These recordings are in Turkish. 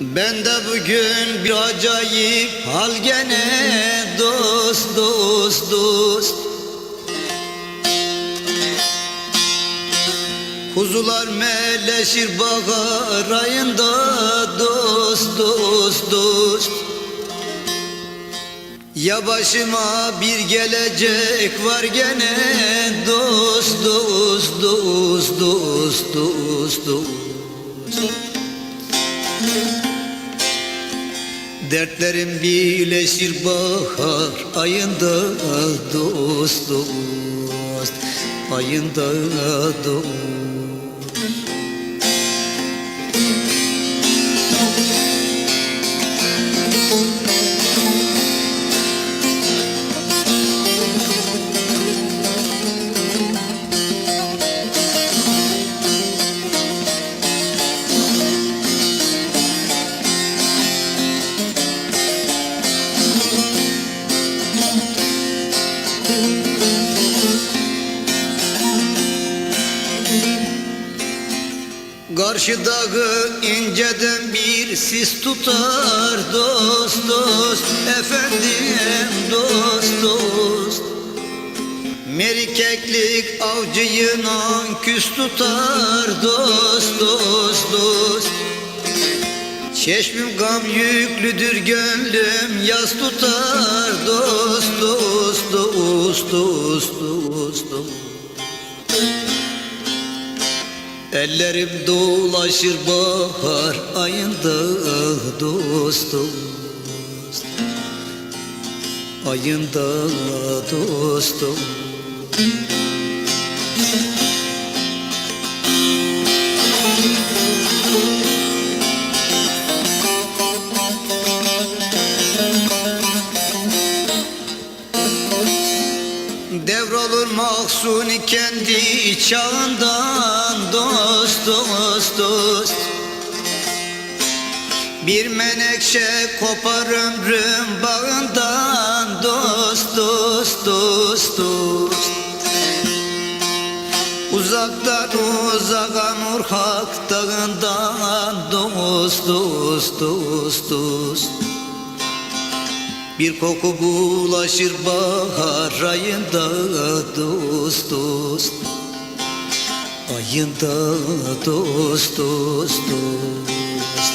Ben de bugün bir acayip hal gene dost dost dost. Kuzular meleşir bahar ayında dost dost dost. Ya başıma bir gelecek var gene dost dost dost dost dost dost Dertlerim birleşir bahar ayında dost dost. Ayında dost Karşı dağı inceden bir sis tutar dost dost efendim dost dost. Merikeklik avcıyla küs tutar dost dost dost. Çeşmim gam yüklüdür gönlüm yaz tutar dost dost dost dost dost dost Ellerim dolaşır bahar ayında dost dost Ayında dost dost mahsuni kendi çağından dost dost dost. Bir menekşe kopar ömrüm bağından dost dost dost dost. Uzaktan uzağa Nurhak dağından dost dost dost dost bir koku bulaşır bahar ayında dost dost. Ayında dost dost dost.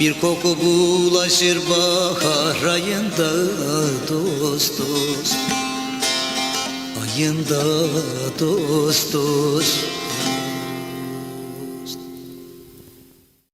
Bir koku bulaşır bahar ayında dost dost. Ayında dost dost